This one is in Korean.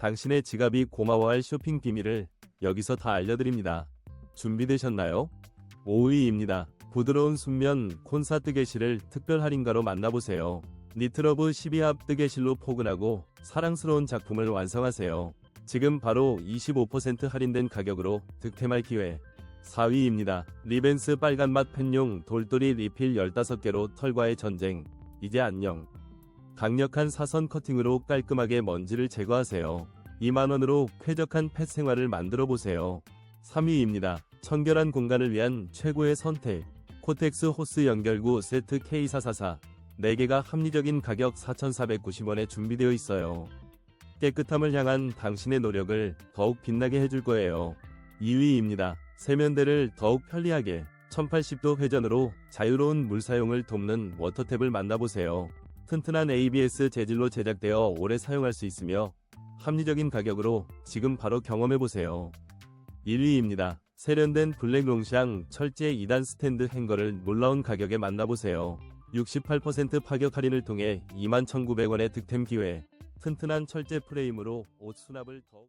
당신의 지갑이 고마워할 쇼핑 비밀을 여기서 다 알려드립니다. 준비되셨나요? 5위입니다. 부드러운 순면 콘사트 게시를 특별 할인가로 만나보세요. 니트러브 12합 뜨개실로 포근하고 사랑스러운 작품을 완성하세요. 지금 바로 25% 할인된 가격으로 득템할 기회. 4위입니다. 리벤스 빨간맛 펜용 돌돌이 리필 15개로 털과의 전쟁. 이제 안녕. 강력한 사선 커팅으로 깔끔하게 먼지를 제거하세요. 2만원으로 쾌적한 펫 생활을 만들어 보세요. 3위입니다. 청결한 공간을 위한 최고의 선택. 코텍스 호스 연결구 세트 K444. 4개가 합리적인 가격 4,490원에 준비되어 있어요. 깨끗함을 향한 당신의 노력을 더욱 빛나게 해줄 거예요. 2위입니다. 세면대를 더욱 편리하게 1080도 회전으로 자유로운 물 사용을 돕는 워터탭을 만나보세요. 튼튼한 ABS 재질로 제작되어 오래 사용할 수 있으며 합리적인 가격으로 지금 바로 경험해보세요. 1위입니다. 세련된 블랙 롱샹 철제 2단 스탠드 행거를 놀라운 가격에 만나보세요. 68% 파격 할인을 통해 21,900원의 득템 기회. 튼튼한 철제 프레임으로 옷 수납을 더욱